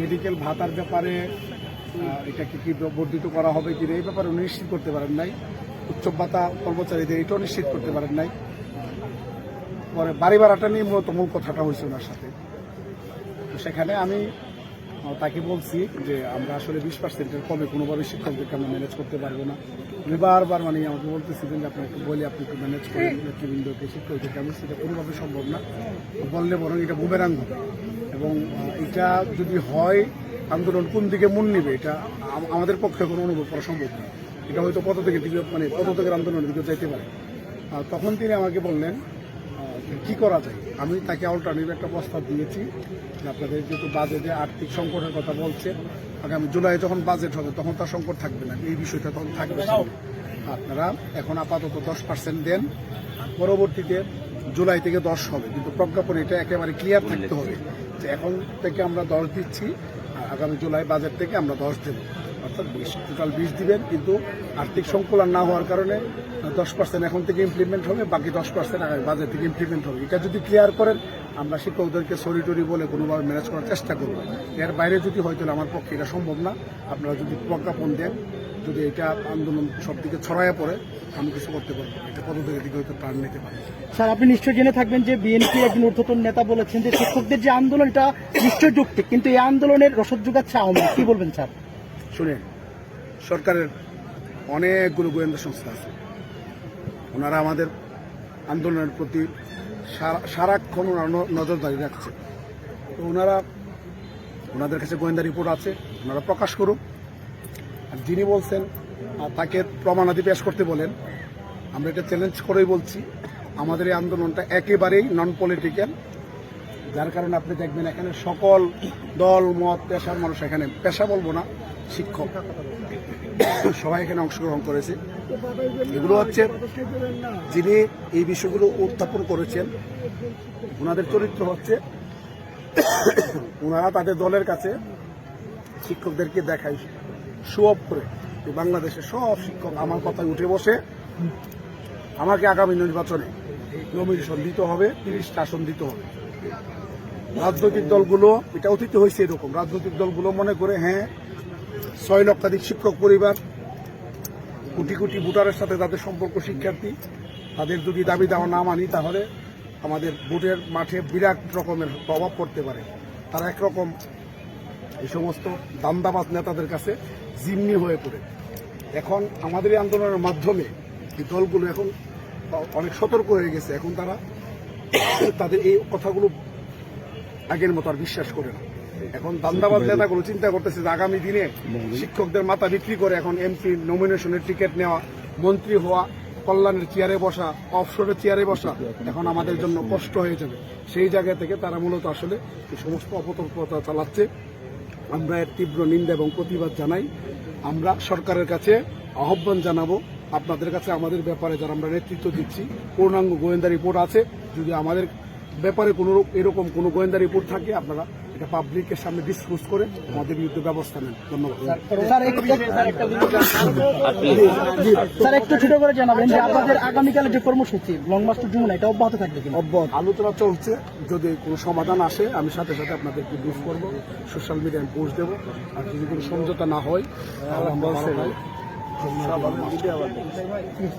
Medical ভাতার ব্যাপারে এটাকে কি বর্ধিত করা হবে কিনা এই ব্যাপারে নিশ্চিত করতে পারেন নাই। উচ্চ ভাতা কর্মচারীদের এটাও নিশ্চিত করতে পারেন নাই। পরে বাড়ি ভাড়াটা নিয়ে মূলত মূল কথাটা হয়েছে ওনার সাথে। তো সেখানে আমি তাকে বলছি যে আমরা আসলে বিশ পার্সেন্টের কমে কোনোভাবে শিক্ষকদেরকে আমরা ম্যানেজ করতে পারব না। উনি বারবার মানে আমাকে বলতেছিলেন যে আপনি একটু বলি, আপনি একটু ম্যানেজ করেন নেতৃবৃন্দকে শিক্ষকদেরকে, আমি সেটা কোনোভাবে সম্ভব না। বললে বরং এটা বুমেরাং হবে। এবং এটা যদি হয়, আন্দোলন কোন দিকে মন নিবে, এটা আমাদের পক্ষে কোনো অনুভব করা সম্ভব না। এটা হয়তো পদত্যাগের দিকে মানে পদত্যাগের আন্দোলনের দিকে যেতে পারে। তখন তিনি আমাকে বললেন কি করা যায়? আমি তাকে অল্টারনেটিভ একটা প্রস্তাব দিয়েছি যে আপনাদের যেহেতু বাজেটে আর্থিক সংকটের কথা বলছে আগামী জুলাই যখন বাজেট হবে, তখন তার সংকট থাকবে না। এই বিষয়টা তখন থাকবে। আপনারা এখন আপাতত দশ পার্সেন্ট দেন পরবর্তীতে জুলাই থেকে দশ হবে। কিন্তু প্রজ্ঞাপন এটা একেবারে ক্লিয়ার থাকতে হবে যে এখন থেকে আমরা দশ দিচ্ছি আর আগামী জুলাই বাজেট থেকে আমরা দশ দেবো। অর্থাৎ বিশ টোটাল বিশ দিবেন কিন্তু আর্থিক সংকুলন না হওয়ার কারণে দশ পার্সেন্ট এখন থেকে ইমপ্লিমেন্ট হবে বাকি দশ পার্সেন্ট আগামী বাজেট থেকে ইমপ্লিমেন্ট হবে। এটা যদি ক্লিয়ার করেন আমরা শিক্ষকদেরকে সরি টরি বলে কোনোভাবে ম্যানেজ করার চেষ্টা করব। এর বাইরে যদি হয় তাহলে আমার পক্ষে এটা সম্ভব না। আপনারা যদি প্রজ্ঞাপন দেন যদি এটা আন্দোলন সব দিকে ছড়াইয়া পড়ে আমি কিছু করতে পারব এটা পদত্যাগের দিকে হয়তো প্রাণ নিতে পারি। স্যার আপনি নিশ্চয় জেনে থাকবেন যে বিএনপি একজন ঊর্ধ্বতন নেতা বলেছেন যে শিক্ষকদের যে আন্দোলন এটা নিশ্চয় যৌক্তিক কিন্তু এই আন্দোলনের রসদ যোগাচ্ছে আওয়ামী। কি বলবেন স্যার? শুনেন সরকারের অনেকগুলো গোয়েন্দা সংস্থা আছে। ওনারা আমাদের আন্দোলনের প্রতি সারা- সারাক্ষণ ওনারা নজরদারি রাখছে। তো ওনারা ওনাদের কাছে গোয়েন্দা রিপোর্ট আছে ওনারা প্রকাশ করুক। আর যিনি বলছেন তাকে প্রমাণাদি পেশ করতে বলেন। আমরা এটা চ্যালেঞ্জ করেই বলছি, আমাদের এই আন্দোলনটা একেবারেই নন পলিটিক্যাল যার কারণে আপনি দেখবেন এখানে সকল দল, মত, পেশার মানুষ এখানে পেশা বলব না, শিক্ষক। সবাই এখানে অংশগ্রহণ করেছে। এগুলো হচ্ছে যিনি এই বিষয়গুলো উত্থাপন করেছেন, ওনাদের চরিত্র হচ্ছে ওনারা তাদের দলের কাছে শিক্ষকদেরকে দেখায়। শো অফ করে বাংলাদেশের সব শিক্ষক আমার কথায় উঠে বসে, আমাকে আগামী নির্বাচনে নমিনেশন দিতে হবে, তিরিশটা আসন দিতে হবে। রাজনৈতিক দলগুলো, এটা অতীত হয়েছে এরকম, রাজনৈতিক দলগুলো মনে করে হ্যাঁ ছয় লক্ষাধিক শিক্ষক পরিবার, কোটি কোটি ভোটারের সাথে তাদের সম্পর্ক শিক্ষার্থী, তাদের যদি দাবি দেওয়া না মানি তাহলে আমাদের ভোটের মাঠে বিরাট রকমের প্রভাব পড়তে পারে। তারা একরকম এই সমস্ত দান্দাবাজ নেতাদের কাছে জিম্মি হয়ে পড়ে। এখন আমাদের এই আন্দোলনের মাধ্যমে এই দলগুলো এখন অনেক সতর্ক হয়ে গেছে। এখন তারা তাদের এই কথাগুলো আগের মতো আর বিশ্বাস করে না। এখন দান্দাবাদ নেতাগুলো চিন্তা করতেছে যে আগামী দিনে শিক্ষকদের মাথা বিক্রি করে এখন এমপি নমিনেশনের টিকিট নেওয়া মন্ত্রী হওয়া কল্যাণের চেয়ারে বসা অফশোরের চেয়ারে বসা এখন আমাদের জন্য কষ্ট হয়ে যাবে। সেই জায়গা থেকে তারা মূলত আসলে এই সমস্ত অপতৎপরতা চালাচ্ছে। আমরা এর তীব্র নিন্দা এবং প্রতিবাদ জানাই। আমরা সরকারের কাছে আহ্বান জানাব। আপনাদের কাছে আমাদের ব্যাপারে যারা আমরা নেতৃত্ব দিচ্ছি, পূর্ণাঙ্গ গোয়েন্দা রিপোর্ট আছে। যদি আমাদের ব্যাপারে কোনো এরকম কোনো গোয়েন্দা রিপোর্ট থাকে, আপনারা এটা পাবলিকের সামনে ডিসক্লোজ করে আমাদের বিরুদ্ধে ব্যবস্থা নেন। ধন্যবাদ। স্যার একটু ছোট করে জানাবেন যে আপনাদের আগামীকালের যে কর্মসূচি লং মার্চ টু যমুনা এটা অব্যাহত থাকবে কিনা? অব্যাহত। আলোচনা চলছে। যদি কোনো সমাধান আসে আমি সাথে সাথে আপনাদেরকে ব্রিফ করব। সোশ্যাল মিডিয়ায় পোস্ট দেবো। আর যদি কোনো সমঝোতা না হয় তাহলে আমরা ভাই